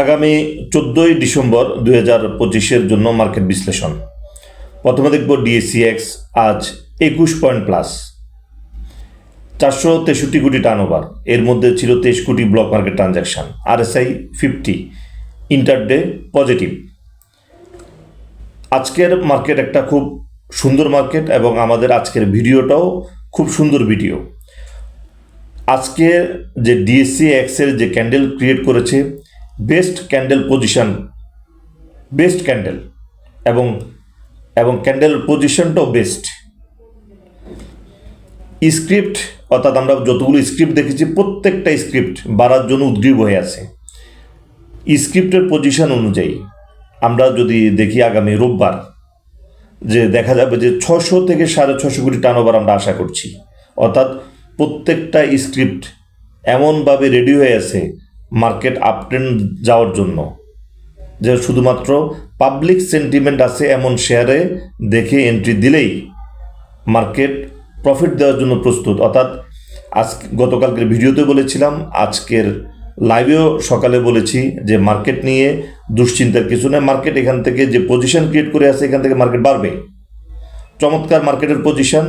আগামী চোদ্দোই ডিসেম্বর দুই হাজার পঁচিশের জন্য মার্কেট বিশ্লেষণ। প্রথমে দেখব ডিএসিএক্স আজ একুশ পয়েন্ট প্লাস। চারশো তেষট্টি কোটি টার্নওভার এর মধ্যে ছিল তেইশ কোটি block market transaction RSI fifty intraday positive আজকের মার্কেট একটা খুব সুন্দর মার্কেট এবং আমাদের আজকের ভিডিওটাও খুব সুন্দর ভিডিও আজকে যে ডিএসসি এক্সের যে ক্যান্ডেল ক্রিয়েট করেছে best candle position, best candle এবং এবং ক্যান্ডেল পজিশনটাও বেস্ট। স্ক্রিপ্ট, অর্থাৎ আমরা যতগুলো স্ক্রিপ্ট দেখেছি, প্রত্যেকটা স্ক্রিপ্ট বাড়ার জন্য উদ্গ্রীব হয়ে আছে। স্ক্রিপ্টের পজিশন অনুযায়ী আমরা যদি দেখি আগামী রোববার, যে দেখা যাবে যে ছশো থেকে সাড়ে ছশো কোটি টার্নওভার আমরা আশা করছি। অর্থাৎ প্রত্যেকটা স্ক্রিপ্ট এমনভাবে রেডি হয়ে আছে মার্কেট আপট্রেন যাওয়ার জন্য। যে শুধুমাত্র পাবলিক সেন্টিমেন্ট আছে এমন শেয়ারে দেখে এন্ট্রি দিলেই মার্কেট প্রফিট দেওয়ার জন্য প্রস্তুত। অর্থাৎ আজ গতকালকের ভিডিওতে বলেছিলাম, আজকের লাইভেও সকালে বলেছি যে মার্কেট নিয়ে দুশ্চিন্তার কিছু নেই। মার্কেট এখান থেকে যে পজিশন ক্রিয়েট করে আছে এখান থেকে মার্কেট বাড়বে। চমৎকার মার্কেটের পজিশন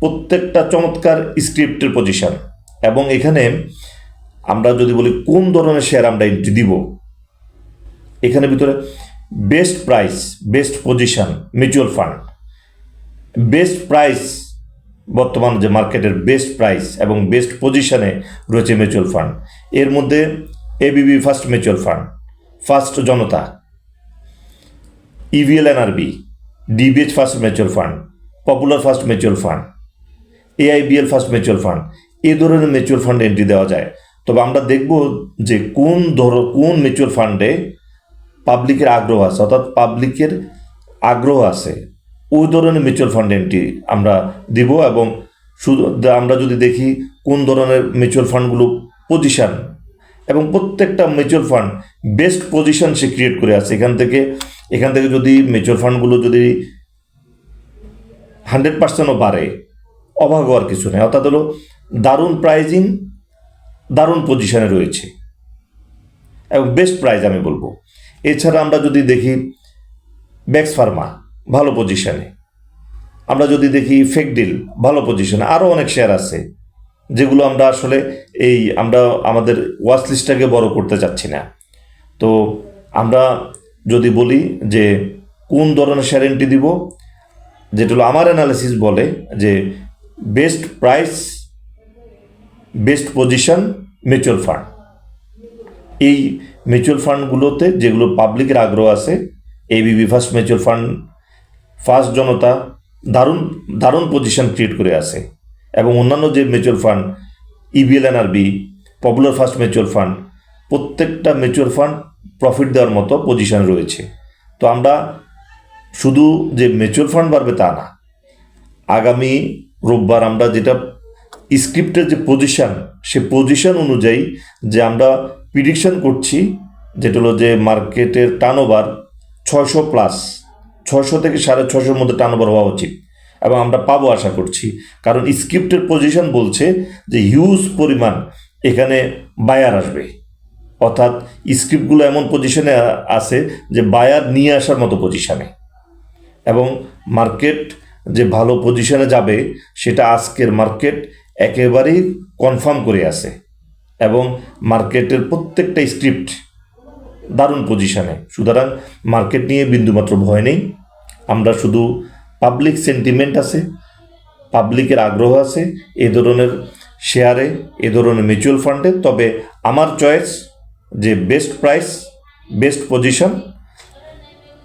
প্রত্যেকটা চমৎকার স্ক্রিপ্টের পজিশন এবং এখানে আমরা যদি বলি কোন ধরনের শেয়ার আমরা এন্ট্রি দিব, এখানে ভিতরে best price best position mutual fund best price বর্তমান যে মার্কেটের বেস্ট প্রাইস এবং বেস্ট পজিশনে রয়েছে মিউচুয়াল ফান্ড এর মধ্যে ABB first mutual fund first Janata EVL NRB DBH first mutual fund popular first mutual fund AIBL first mutual fund এ ধরনের mutual ফান্ডে এন্ট্রি দেওয়া যায়। তবে আমরা দেখব যে কোন ধর, কোন মিউচুয়াল ফান্ডে পাবলিকের আগ্রহ আছে, অর্থাৎ পাবলিকের আগ্রহ আছে, ওই ধরনের মিউচুয়াল ফান্ড এন্ট্রি আমরা দিব এবং শুধু আমরা যদি দেখি কোন ধরনের মিউচুয়াল ফান্ডগুলো পজিশন এবং প্রত্যেকটা মিউচুয়াল ফান্ড বেস্ট পজিশন সে ক্রিয়েট করে আছে। এখান থেকে এখান থেকে যদি মিউচুয়াল ফান্ডগুলো যদি হান্ড্রেড পার্সেন্টও বাড়ে অবাক হওয়ার কিছু নেই। অর্থাৎ হলো দারুণ প্রাইজিং দারুণ পজিশনে রয়েছে। এবং বেস্ট প্রাইজ আমি বলব। এছাড়া আমরা যদি দেখি ব্যাক্স ফার্মা ভালো পজিশনে আমরা যদি দেখি ফেক ডিল ভালো পজিশনে আরও অনেক শেয়ার আছে, যেগুলো আমরা আসলে এই আমরা আমাদের ওয়াচ লিস্টটাকে বড় করতে চাচ্ছি না। তো আমরা যদি বলি যে কোন ধরনের শেয়ার এন্ট্রি দিব, যেটা হলো আমার অ্যানালিসিস বলে যে best price best position mutual fund. এই মিউচুয়াল ফান্ডগুলোতে যেগুলো পাবলিকের আগ্রহ আছে ABB first mutual fund, first Janata, দারুণ দারুণ পজিশন ক্রিয়েট করে আছে। এবং অন্যান্য যে mutual fund EBL NRB popular first mutual fund, প্রত্যেকটা মিউচুয়াল ফান্ড প্রফিট দেওয়ার মতো পজিশন রয়েছে। তো আমরা শুধু যে মিউচুয়াল ফান্ড বাড়বে তা না, আগামী রোববার আমরা যেটা স্ক্রিপ্টের যে পজিশন সে পজিশন অনুযায়ী যে আমরা প্রিডিকশন করছি, যেটা হলো যে মার্কেটের টার্নওভার ছয়শো প্লাস ছয়শো থেকে সাড়ে ছশোর মধ্যে টার্নওভার হওয়া উচিত। এবং আমরা পাবো আশা করছি। কারণ স্ক্রিপ্টের পজিশন বলছে যে হিউজ পরিমাণ এখানে বায়ার আসবে। অর্থাৎ স্ক্রিপ্টগুলো এমন পজিশনে আছে যে বায়ার নিয়ে আসার মতো পজিশানে এবং মার্কেট যে ভালো পজিশনে যাবে, সেটা আজকের মার্কেট একেবারেই কনফার্ম করে আছে এবং মার্কেটের প্রত্যেকটা স্ক্রিপ্ট দারুণ পজিশনে সুতরাং মার্কেট নিয়ে বিন্দুমাত্র ভয় নেই। আমরা শুধু পাবলিক সেন্টিমেন্ট আছে পাবলিকের আগ্রহ আছে, এ ধরনের শেয়ারে এ ধরনের মিউচুয়াল ফান্ডে তবে আমার চয়েস যে best price best position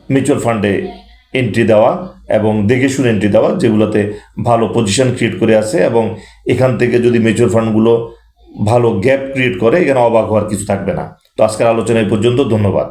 mutual ফান্ডে এন্ট্রি দেওয়া এবং দেখে শুনে এন্ট্রি দেওয়া, যেগুলোতে ভালো পজিশন ক্রিয়েট করে আছে এবং এখান থেকে যদি মিউচুয়াল ফান্ডগুলো ভালো গ্যাপ ক্রিয়েট করে, এখানে অবাক হওয়ার কিছু থাকবে না। তো আজকের আলোচনা এই পর্যন্ত, ধন্যবাদ।